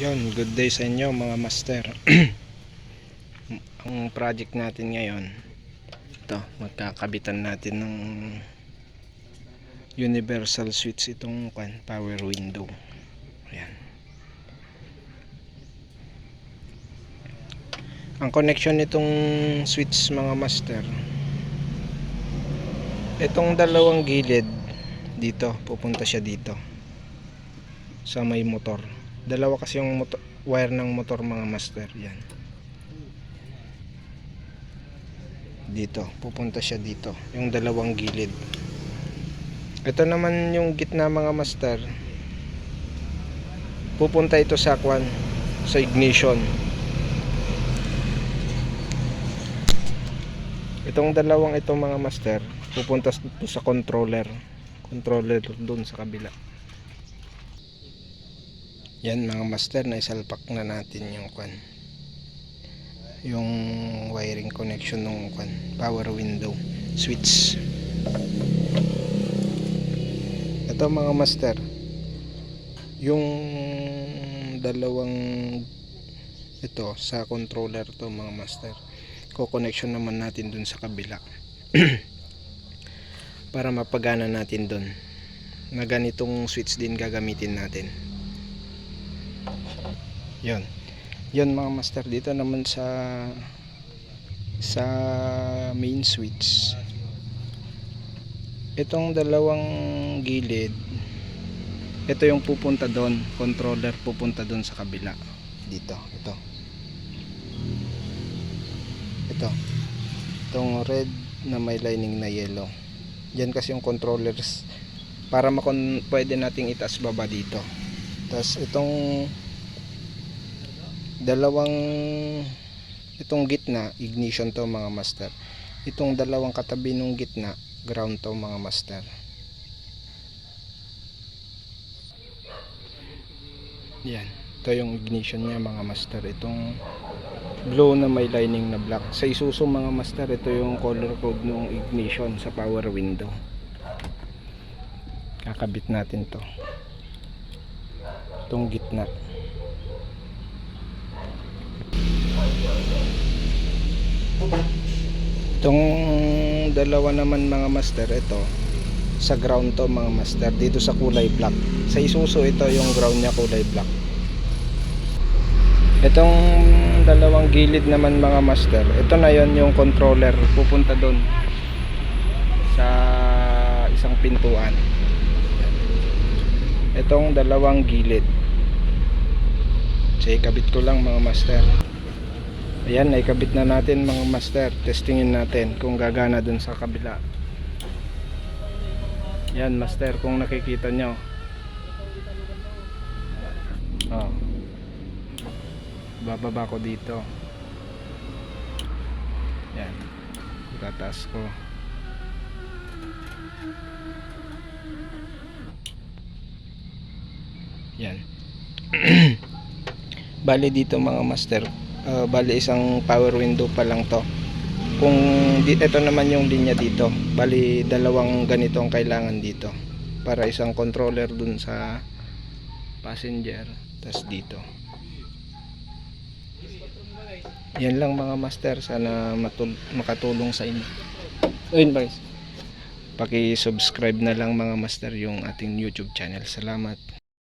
Yun, good day sa inyo mga master. Ang project natin ngayon, ito, magkakabitan natin ng universal switch itong power window. Ayan. Ang connection nitong switch mga master, itong dalawang gilid dito, pupunta siya dito sa may motor dalawa kasi yung motor, wire ng motor mga master yan. Dito pupunta siya dito yung dalawang gilid. Ito naman yung gitna mga master. Pupunta ito sa kwan sa ignition. Itong dalawang ito mga master pupunta sa controller. Controller dun sa kabila yan mga master na isalpak na natin yung kwan. Yung wiring connection ng kwan power window switch. Ito mga master yung dalawang ito sa controller to mga master ko connection naman natin dun sa kabila. Para mapagana natin dun na ganitong switch din gagamitin natin yun. Yun mga master dito naman sa sa main switch. Itong dalawang gilid ito yung pupunta doon controller pupunta doon sa kabila. Dito ito. Ito. Itong red na may lining na yellow. Yan kasi yung controllers. Para makon pwede nating itaas baba dito tapos itong dalawang itong gitna ignition to mga master. Itong dalawang katabi nung gitna ground to mga master. Yan. Ito yung ignition niya mga master. Itong blue na may lining na black. Sa isuso mga master ito yung color code ng ignition sa power window. Kakabit natin to itong gitna Itong dalawa naman mga master ito sa ground to mga master dito sa kulay black. Sa Isuzu ito yung ground niya kulay black. Itong dalawang gilid naman mga master, ito na yon yung controller pupunta doon sa isang pintuan. Itong dalawang gilid. So ikabit ko lang mga master. Ayan, naikabit na natin mga master. Testingin natin kung gagana dun sa kabila. Yan, master, kung nakikita nyo. Oh. Bababa ko dito. Yan. Tataas ko. Yan. Bali dito mga master, uh, bali isang power window pa lang to. Kung ito naman yung linya dito bali dalawang ganito ang kailangan dito para isang controller dun sa passenger tas dito. Yan lang mga master sana matul makatulong sa inyo. Ayun guys paki subscribe na lang mga master yung ating youtube channel. Salamat